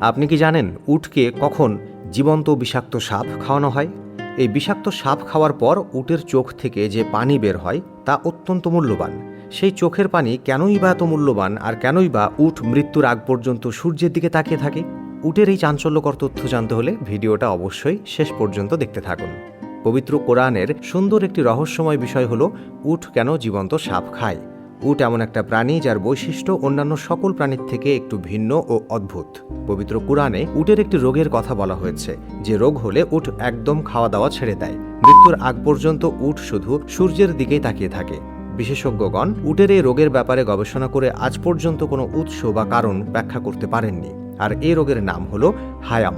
আপনি কি জানেন উটকে কখন জীবন্ত বিষাক্ত সাপ খাওয়ানো হয়? এই বিষাক্ত সাপ খাওয়ার পর উটের চোখ থেকে যে পানি বের হয়, তা অত্যন্ত মূল্যবান। সেই চোখের পানি কেনই বা এত মূল্যবান আর কেনই বা উট মৃত্যুর আগ পর্যন্ত সূর্যের দিকে তাকিয়ে থাকে? উটের এই চাঞ্চল্যকর তথ্য জানতে হলে ভিডিওটা অবশ্যই শেষ পর্যন্ত দেখতে থাকুন। পবিত্র কোরআনের সুন্দর একটি রহস্যময় বিষয় হলো, উট কেন জীবন্ত সাপ খায়? উট এমন একটা প্রাণী যার বৈশিষ্ট্য অন্যান্য সকল প্রাণীর থেকে একটু ভিন্ন ও অদ্ভুত। পবিত্র কোরআনে উটের একটি রোগের কথা বলা হয়েছে, যে রোগ হলে উট একদম খাওয়া দাওয়া ছেড়ে দেয়। মৃত্যুর আগ পর্যন্ত উট শুধু সূর্যের দিকেই তাকিয়ে থাকে। বিশেষজ্ঞগণ উটের এই রোগের ব্যাপারে গবেষণা করে আজ পর্যন্ত কোনো উৎস বা কারণ ব্যাখ্যা করতে পারেননি। আর এই রোগের নাম হলো হায়াম।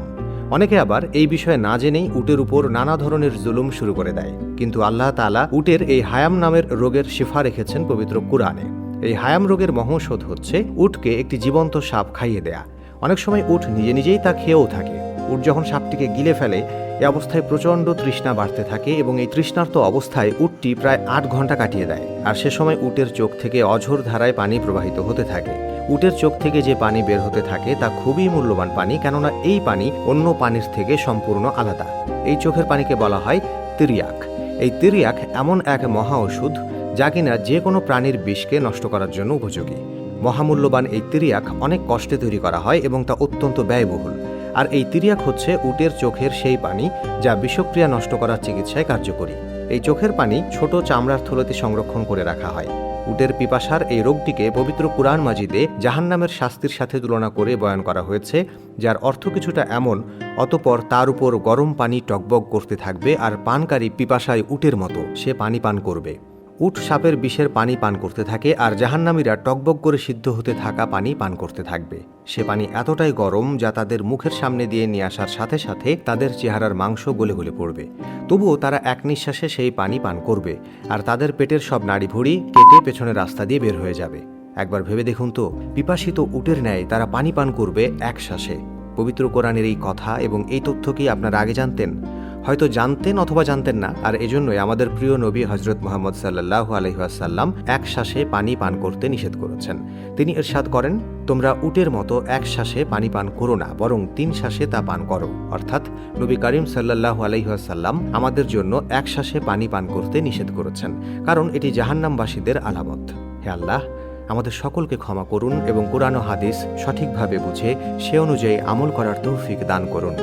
অনেকে আবার এই বিষয়ে না জেনেই উটের উপর নানা ধরনের জুলুম শুরু করে দেয়। কিন্তু আল্লাহ তালা উটের এই হায়াম নামের রোগের শিফা রেখেছেন পবিত্র কুরআনে। এই হায়াম রোগের মহৌষধ হচ্ছে উটকে একটি জীবন্ত সাপ খাইয়ে দেয়া। অনেক সময় উট নিজে নিজেই তা খেয়েও থাকে। উট যখন সাপটিকে গিলে ফেলে এই অবস্থায় প্রচণ্ড তৃষ্ণা বাড়তে থাকে এবং এই তৃষ্ণার্ত অবস্থায় উটটি প্রায় আট ঘণ্টা কাটিয়ে দেয়। আর সে সময় উটের চোখ থেকে অঝোর ধারায় পানি প্রবাহিত হতে থাকে। উটের চোখ থেকে যে পানি বের হতে থাকে তা খুবই মূল্যবান পানি, কেননা এই পানি অন্য পানির থেকে সম্পূর্ণ আলাদা। এই চোখের পানিকে বলা হয় তিরিয়াক। এই তিরিয়াক এমন এক মহা ওষুধ যা কিনা যে কোনো প্রাণীর বিষকে নষ্ট করার জন্য উপযোগী। মহামূল্যবান এই তিরিয়াক অনেক কষ্টে তৈরি করা হয় এবং তা অত্যন্ত ব্যয়বহুল। আর এই তিরিয়াক হচ্ছে উটের চোখের সেই পানি যা বিষক্রিয়া নষ্ট করার চিকিৎসায় কার্যকরী। এই চোখের পানি ছোট চামড়ার থলেতে সংরক্ষণ করে রাখা হয়। উটের পিপাসার এই রোগটিকে পবিত্র কুরআন মাজিদে জাহান্নামের শাস্তির সাথে তুলনা করে বয়ান করা হয়েছে, যার অর্থ কিছুটা এমন, অতপর তার উপর গরম পানি টকবক করতে থাকবে আর পানকারী পিপাসায় উটের মতো সে পানি পান করবে। উট সাপের বিষের পানি পান করতে থাকে আর জাহান্নামীরা টকবক করে সিদ্ধ হতে থাকা পানি পান করতে থাকবে। সে পানি এতটাই গরম যা তাদের মুখের সামনে দিয়ে নিয়ে আসার সাথে সাথে তাদের চেহারার মাংস গলে গলে পড়বে। তবুও তারা এক নিঃশ্বাসে সেই পানি পান করবে আর তাদের পেটের সব নাড়িভুড়ি কেটে পেছনের রাস্তা দিয়ে বের হয়ে যাবে। একবার ভেবে দেখুন তো, পিপাসিত উটের ন্যায় তারা পানি পান করবে এক শ্বাসে। পবিত্র কোরআনের এই কথা এবং এই তথ্য কি আপনারা আগে জানতেন? হয়তো জানতেন অথবা জানতেন না। আর এজন্যই আমাদের প্রিয় নবী হজরত মোহাম্মদ সাল্লাহ আলহিহাসাল্লাম এক শ্বাসে পানি পান করতে নিষেধ করেছেন। তিনি এরশাদ করেন, তোমরা উটের মতো এক শ্বাসে পানি পান করো না, বরং তিন শ্বাসে তা পান করো। অর্থাৎ নবী করিম সাল্লাহ আলহিহাসাল্লাম আমাদের জন্য এক শ্বাসে পানি পান করতে নিষেধ করেছেন, কারণ এটি জাহান্নামবাসীদের আলামত। হে আল্লাহ, আমাদের সকলকে ক্ষমা করুন এবং কোরআন হাদিস সঠিকভাবে বুঝে সে অনুযায়ী আমল করার তৌফিক দান করুন।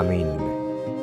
আমিন।